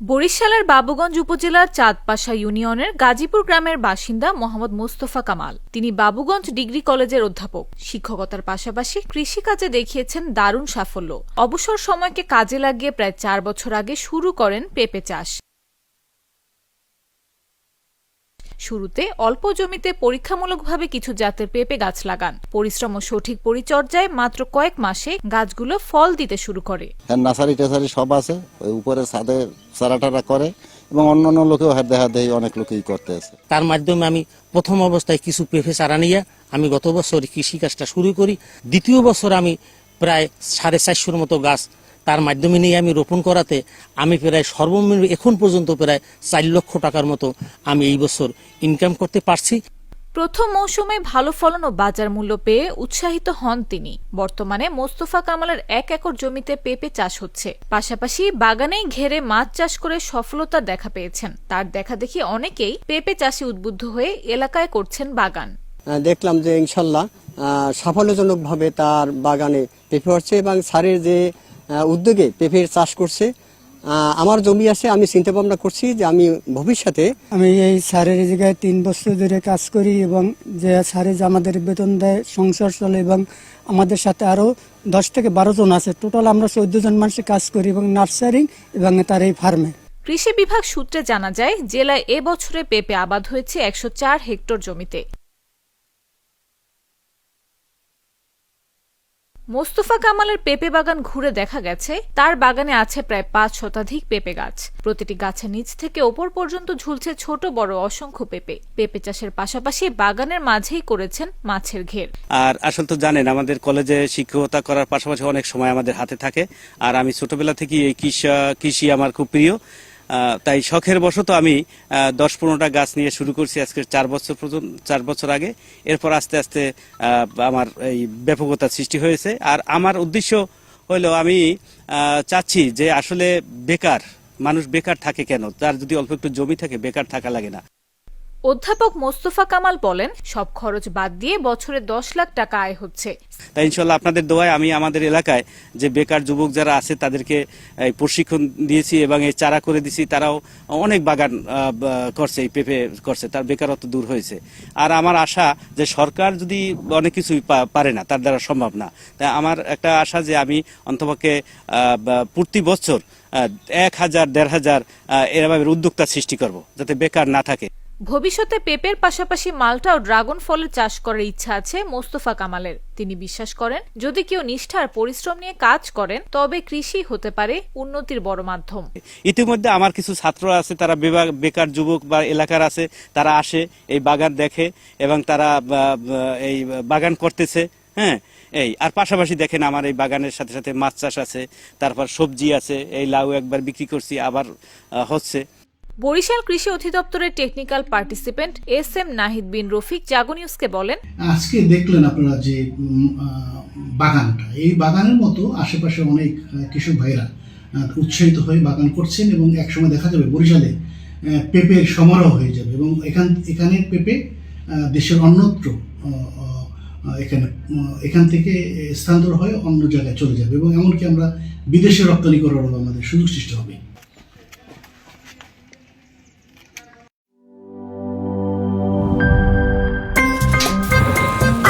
বরিশালের বাবুগঞ্জ উপজেলার চাঁদপাশা ইউনিয়নের গাজীপুর গ্রামের বাসিন্দা মোহাম্মদ মোস্তফা কামাল। তিনি বাবুগঞ্জ ডিগ্রি কলেজের অধ্যাপক। শিক্ষকতার পাশাপাশি কৃষিকাজে দেখিয়েছেন দারুণ সাফল্য। অবসর সময়কে কাজে লাগিয়ে প্রায় চার বছর আগে শুরু করেন পেঁপে চাষ। শুরুতে অল্প জমিতে পরীক্ষামূলকভাবে কিছু জাতের পেঁপে গাছ লাগান। পরিশ্রম ও সঠিক পরিচর্যায় মাত্র কয়েক মাসে গাছগুলো ফল দিতে শুরু করে। হ্যাঁ নার্সারি টাসারি সব আছে। ওই উপরে ছাদে চারাটারা করে এবং অন্য অন্য লোকেও হাত দেখা দেয় অনেক লোকেই করতে আছে তার মাধ্যমে আমি প্রথম অবস্থায় কিছু পেঁপে চারা নিয়ে আমি গত বছর কৃষিকাজটা শুরু করি। দ্বিতীয় বছর আমি প্রায় সাড়ে চারশোর মতো গাছ তার মাধ্যমে নিয়ে আমি রোপণ করাতে আমি প্রায় সর্বনিম্ন এখন পর্যন্ত প্রায় চার লক্ষ টাকার মতো আমি এই বছর ইনকাম করতে পারছি। প্রথম মৌসুমে ভালো ফলন ও বাজার মূল্য পেয়ে উৎসাহিত হন তিনি। বর্তমানে মোস্তফা কামালের এক একর জমিতে পেঁপে চাষ হচ্ছে। পাশাপাশি বাগানেই ঘেরে মাছ চাষ করে সফলতা দেখা পেয়েছেন। তার দেখা দেখি অনেকেই পেঁপে চাষে উদ্বুদ্ধ হয়ে এলাকায় করছেন বাগান। আহ, দেখলাম যে ইনশাল্লাহ আহ, সাফল্যজনকভাবে তার বাগানে পেঁপে হচ্ছে এবং স্যারের যে উদ্যোগে পেঁপের চাষ করছে। আমার জমি আছে আমি চিন্তা ভাবনা করছি যে আমি ভবিষ্যতে আমি এই স্যারের এই জায়গায় তিন বছর ধরে কাজ করি এবং যে স্যারে যে আমাদের বেতন দেয় সংসার চলে এবং আমাদের সাথে আরও দশ থেকে বারো জন আছে। টোটাল আমরা চোদ্দ জন মানুষ কাজ করি এবং নার্সারিং এবং তার এই ফার্মে। কৃষি বিভাগ সূত্রে জানা যায় জেলায় এবছরে বছরে পেঁপে আবাদ হয়েছে একশো চার হেক্টর জমিতে। মোস্তফা কামালের পেঁপে বাগান ঘুরে দেখা গেছে। তার বাগানে আছে প্রায় পাঁচ শতাধিক পেঁপে গাছ। প্রতিটি গাছের নিচ থেকে ওপর পর্যন্ত ঝুলছে ছোট বড় অসংখ্য পেঁপে। পেঁপে চাষের পাশাপাশি বাগানের মাঝেই করেছেন মাছের ঘের। আর আসলে তো জানেন, আমাদের কলেজে শিক্ষকতা করার পাশাপাশি অনেক সময় আমাদের হাতে থাকে। আর আমি ছোটবেলা থেকেই এই কৃষি আমার খুব প্রিয়। তাই শখের বশত আমি দশ পনেরোটা গাছ নিয়ে শুরু করছি আজকে চার বছর পর্যন্ত চার বছর আগে। এরপর আস্তে আস্তে আমার এই ব্যাপকতা সৃষ্টি হয়েছে। আর আমার উদ্দেশ্য হলো আমি চাচ্ছি যে আসলে বেকার, মানুষ বেকার থাকে কেন? তার যদি অল্প একটু জমি থাকে, বেকার থাকা লাগে না। অধ্যাপক মোস্তফা কামাল বলেন সব খরচ বাদ দিয়ে বছরে দশ লাখ টাকা আয় হচ্ছে। তাই ইনশাল্লাহ আপনাদের দোয়ায় আমি আমাদের এলাকায় যে বেকার যুবক যারা আছে তাদেরকে প্রশিক্ষণ দিয়েছি এবং এই চারা করে দিয়েছি তারাও অনেক বাগান করছে এই পেঁপে করছে তার বেকারত্ব দূর হয়েছে। আর আমার আশা যে সরকার যদি অনেক কিছুই পারে না তার দ্বারা সম্ভব না। তাই আমার একটা আশা যে আমি অন্তপক্ষে প্রতি বছর এক হাজার দেড় হাজার আহ, এরভাবে উদ্যোক্তা সৃষ্টি করব যাতে বেকার না থাকে। ভবিষ্যতে পেঁপের পাশাপাশি মাল্টা ও ড্রাগন ফলের চাষ করার ইচ্ছা আছে মোস্তফা কামালের। তিনি বিশ্বাস করেন, যদি কেউ নিষ্ঠার পরিশ্রম নিয়ে কাজ করেন, তবে কৃষি হতে পারে উন্নতির বড় মাধ্যম। ইতিমধ্যে আমার কিছু ছাত্র আছে, তারা বেকার যুবক বা এলাকার আছে, তারা আসে, এই বাগান দেখে এবং তারা এই বাগান করতেছে হ্যাঁ এই, আর পাশাপাশি দেখেন আমার এই বাগানের সাথে সাথে মাছ চাষ আছে, তারপর সবজি আছে, এই লাউ একবার বিক্রি করছি, আবার হচ্ছে। বরিশাল কৃষি অধিদপ্তরের technical participant S M Nahid Bin Rafiq Jago নিউজকে বলেন, আজকে দেখলেন আপনারা যে বাগানটা। এই বাগানের মতো আশেপাশে অনেক কৃষক ভাইরা উৎসাহিত হয়ে বাগান করছেন এবং একসময় দেখা যাবে বরিশালে পেঁপের সমারোহ হয়ে যাবে এবং এখান এখানে পেঁপে দেশের অন্যত্র এখানে এখান থেকে স্থানান্তর হয়ে অন্য জায়গায় চলে যাবে এবং এমনকি আমরা বিদেশে রপ্তানি করারও আমাদের সুযোগ সৃষ্টি হবে।